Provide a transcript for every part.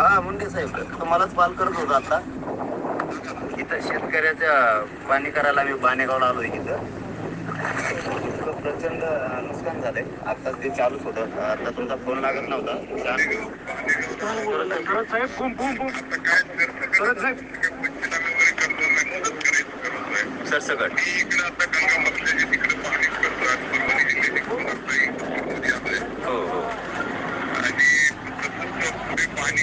हा मुंडे साहेब. तुम्हालाच कॉल करत होतो आता. इथं शेतकऱ्याच्या पाणी करायला आम्ही बाणेगावला आलोय इथं. इतकं प्रचंड नुकसान झालंय. आता ते चालूच होतं. आता तुमचा फोन लागत नव्हता. साहेब बूम परत साहेब. सरसकट हो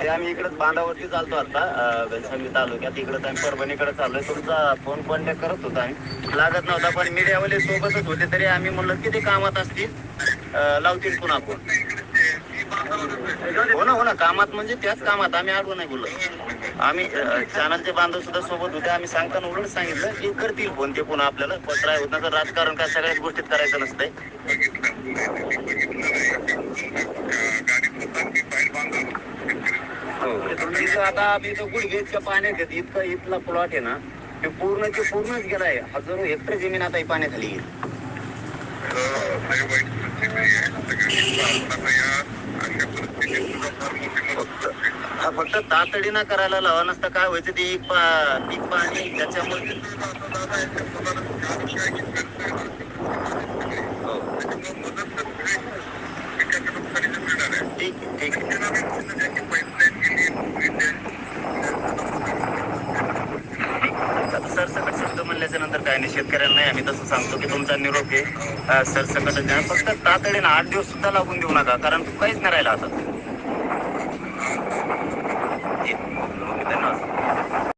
ते आम्ही इकडे बांधावरती चालतो आता अ, तालुक्यात. इकडे आम्ही परभणीकडे चाललोय. तुमचा फोन कॉन्टॅक्ट करत होता आम्ही. लागत नव्हता पण मीडियावाले सोबतच होते. तरी आम्ही म्हणलं किती कामात असतील? लावतील पुन्हा फोन. हो ना हो ना. कामात म्हणजे त्याच कामात. आम्ही आडवं नाही बोललो. आम्ही चॅनलचे बांधव सुद्धा सोबत होते. आम्ही सांगताना उलट सांगितलं की करतील फोन ते पुन्हा आपल्याला. पत्र होत ना तर राजकारण काय सगळ्याच गोष्टीत करायचं नसतंय हो इथं आता मी इथं गुडघेच्या पाण्यात येत इतका इथला प्लॉट आहे ना ते पूर्णचे पूर्णच गेलाय. हजारो हेक्टर जमीन आता पाण्याखाली येईल. फक्त हा फक्त तातडीनं करायला लावा नसता काय व्हायचं ते एक पीक पाणी त्याच्यामुळे हो. ठीक ठीक आता सरसकट शब्द म्हणल्याच्या नंतर काय नाही शेतकऱ्यांना नाही आम्ही तसं सांगतो की तुमचा निरोप आहे सरसकट फक्त तातडीनं आठ दिवस सुद्धा लागून देऊ नका कारण काहीच नाही राहिला आता.